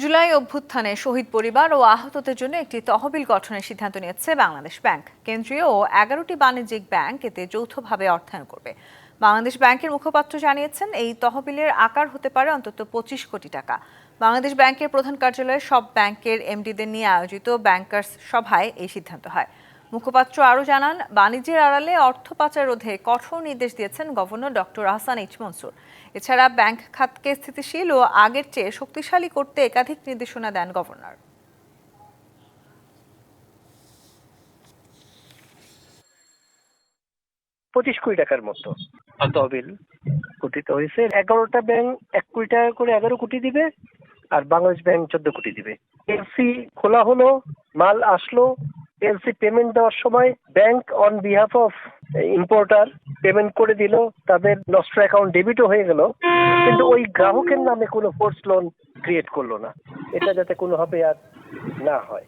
জুলাই অভ্যুত্থানে শহীদ পরিবার ও আহতদের জন্য একটি তহবিল গঠনের সিদ্ধান্ত নিয়েছে বাংলাদেশ ব্যাংক। কেন্দ্রীয় ও এগারোটি বাণিজ্যিক ব্যাংক এতে যৌথভাবে অর্থায়ন করবে। বাংলাদেশ ব্যাংকের মুখপাত্র জানিয়েছেন, এই তহবিলের আকার হতে পারে অন্তত পঁচিশ কোটি টাকা। বাংলাদেশ ব্যাংকের প্রধান কার্যালয়ে সব ব্যাংকের এমডিদের নিয়ে আয়োজিত ব্যাংকার্স সভায় এই সিদ্ধান্ত হয়। মুখপাত্র আরও জানান, বাণিজ্যের আড়ালে অর্থ পাচার রোধে কঠোর নির্দেশ দিয়েছেন governor doctor Ahsan H Mansur. এছাড়া ব্যাংক খাতকে স্থিতিশীল ও আগের চেয়ে শক্তিশালী করতে একাধিক নির্দেশনা দেন গভর্নর। পঁচিশ কোটি টাকার মতো তহবিল গঠিত হয়েছে। এগারোটা ব্যাংক এক কোটি টাকা করে এগারো কোটি দিবে, আর বাংলাদেশ ব্যাংক চোদ্দ কোটি দিবে। এলসি খোলা হলো, মাল আসলো এলসি পেমেন্ট দেওয়ার সময় bank on behalf of importer payment করে দিল, তাদের নষ্ট অ্যাকাউন্ট ডেবিটও হয়ে গেল। কিন্তু ওই গ্রাহকের নামে কোনো ফোর্স লোন ক্রিয়েট করল না। এটা যাতে কোনোভাবে আর না হয়।